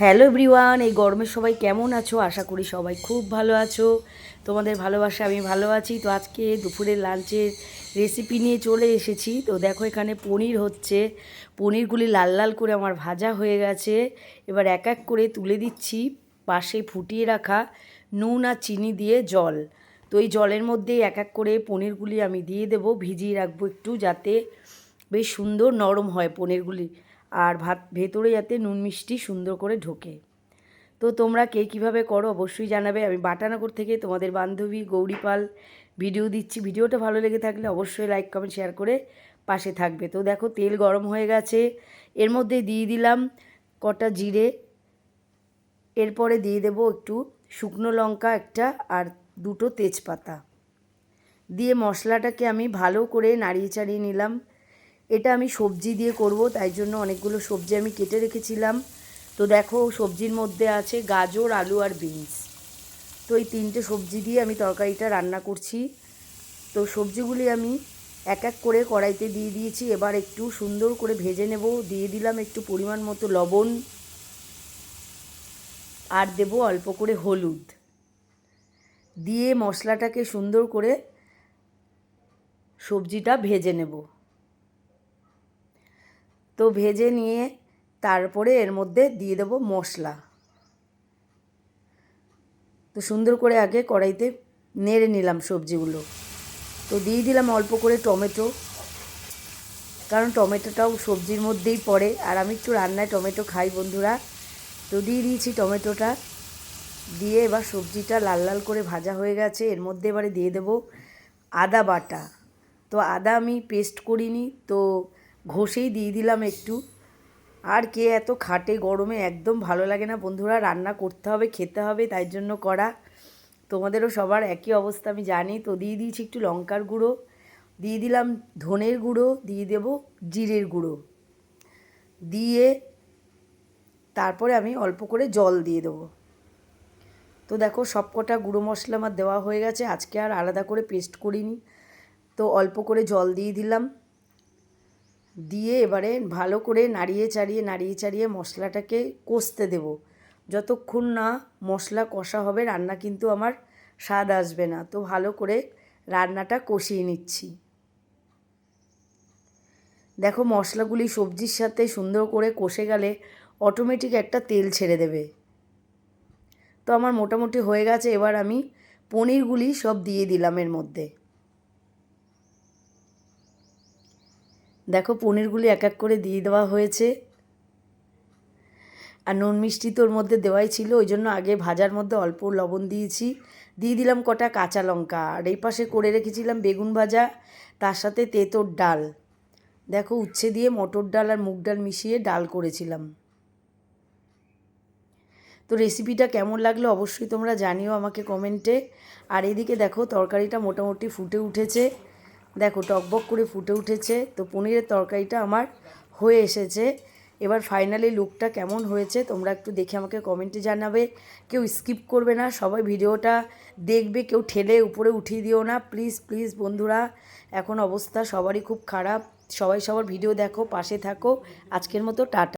Hello everyone, এই গরমের সবাই কেমন আছো? আশা করি সবাই খুব ভালো আছো। তোমাদের ভালোবাসা আমি ভালো আছি। তো আজকে দুপুরের লাঞ্চের রেসিপি নিয়ে চলে এসেছি। তো দেখো এখানে পনির হচ্ছে। পনিরগুলি লাল লাল করে আমার ভাজা হয়ে গেছে। এবার এক এক করে তুলে দিচ্ছি। পাশে ফুটিয়ে রাখা নুন আর চিনি দিয়ে জল। তো এই জলের মধ্যে এক এক করে পনিরগুলি আমি দিয়ে দেবো। ভিজিয়ে রাখব একটু যাতে বেশ সুন্দর নরম হয় পনিরগুলি। আর ভাত ভেতরে যাতে নুন মিষ্টি সুন্দর করে ঢোকে। তো তোমরা কে কীভাবে করো অবশ্যই জানাবে। আমি বাটানগর থেকে তোমাদের বান্ধবী গৌরীপাল ভিডিও দিচ্ছি। ভিডিওটা ভালো লেগে থাকলে অবশ্যই লাইক কমেন্ট শেয়ার করে পাশে থাকবে। তো দেখো তেল গরম হয়ে গেছে। এর মধ্যে দিয়ে দিলাম কটা জিরে। এরপরে দিয়ে দেবো একটু শুকনো লঙ্কা একটা আর দুটো তেজপাতা। দিয়ে মশলাটাকে আমি ভালো করে নাড়িয়ে চাড়িয়ে নিলাম। এটা আমি সবজি দিয়ে করব, তাই জন্য অনেকগুলো সবজি আমি কেটে রেখেছিলাম। তো দেখো, সবজির মধ্যে আছে গাজর, আলু আর বিনস। তো এই তিনটে সবজি দিয়ে আমি তরকারিটা রান্না করছি। তো সবজিগুলি আমি এক এক করে কড়াইতে দিয়ে দিয়েছি। এবার একটু সুন্দর করে ভেজে নেব। দিয়ে দিলাম একটু পরিমাণ মতো লবণ। আর দেব অল্প করে হলুদ। দিয়ে মশলাটাকে সুন্দর করে সবজিটা ভেজে নেব। তো ভেজে নিয়ে তারপরে এর মধ্যে দিয়ে দেবো মশলা। তো সুন্দর করে আগে কড়াইতে নেড়ে নিলাম সবজিগুলো। তো দিয়ে দিলাম অল্প করে টমেটো। কারণ টমেটোটাও সবজির মধ্যেই পড়ে। আর আমি একটু রান্নায় টমেটো খাই বন্ধুরা। তো দিয়ে দিয়েছি টমেটোটা। দিয়ে এবার সবজিটা লাল লাল করে ভাজা হয়ে গেছে। এর মধ্যে এবারে দিয়ে দেবো আদা বাটা। তো আদা আমি পেস্ট করিনি। তো ঘষেই দিয়ে দিলাম একটু। আর কে এত খাটে গরমে, একদম ভালো লাগে না বন্ধুরা। রান্না করতে হবে, খেতে হবে, তাই জন্য করা তোমাদেরও সবার একই অবস্থা, আমি জানি। তো দিয়ে দিয়েছি একটু লঙ্কার গুঁড়ো। দিয়ে দিলাম ধনের গুঁড়ো, দিয়ে দেব জিরের গুঁড়ো। দিয়ে তারপরে আমি অল্প করে জল দিয়ে দেবো। তো দেখো, সবকটা গুঁড়ো মশলা আমার দেওয়া হয়ে গেছে। আজকে আর আলাদা করে পেস্ট করিনি। তো অল্প করে জল দিয়ে দিলাম। দিয়ে এবারে ভালো করে নাড়িয়ে চাড়িয়ে নাড়িয়ে চাড়িয়ে মশলাটাকে কষতে দেব। যতক্ষণ না মশলা কষা হবে, রান্না কিন্তু আমার স্বাদ আসবে না। তো ভালো করে রান্নাটা কষিয়ে নিচ্ছি। দেখো মশলাগুলি সবজির সাথে সুন্দর করে কষে গেলে অটোমেটিক একটা তেল ছেড়ে দেবে। তো আমার মোটামুটি হয়ে গেছে। এবার আমি পনিরগুলি সব দিয়ে দিলাম এর মধ্যে। দেখো পনিরগুলি এক এক করে দিয়ে দেওয়া হয়েছে। আর নুন মিষ্টি তোর মধ্যে দেওয়াই ছিল, ওই জন্য আগে ভাজার মধ্যে অল্প লবণ দিয়েছি। দিয়ে দিলাম কটা কাঁচা লঙ্কা, আর এই পাশে করে রেখেছিলাম বেগুন ভাজা, তার সাথে তেঁতোর ডাল। দেখো উচ্ছে দিয়ে মটর ডাল আর মুগ ডাল মিশিয়ে ডাল করেছিলাম। তো রেসিপিটা কেমন লাগল অবশ্যই তোমরা জানিও আমাকে কমেন্টে। আর এদিকে দেখো তরকারিটা মোটামুটি ফুটে উঠেছে। দেখো, টকবক করে ফুটে উঠেছে। তো পনিরের তরকারিটা আমার হয়ে এসেছে। এবার ফাইনালি লুকটা কেমন হয়েছে, তোমরা একটু দেখে আমাকে কমেন্টে জানাবে। কেউ স্কিপ করবে না, সবাই ভিডিওটা দেখবে, কেউ ঠেলে উপরে উঠিয়ে দিও না। প্লিজ প্লিজ বন্ধুরা, এখন অবস্থা সবারই খুব খারাপ। সবাই সবার ভিডিও দেখো, পাশে থাকো। আজকের মতো, টাটা।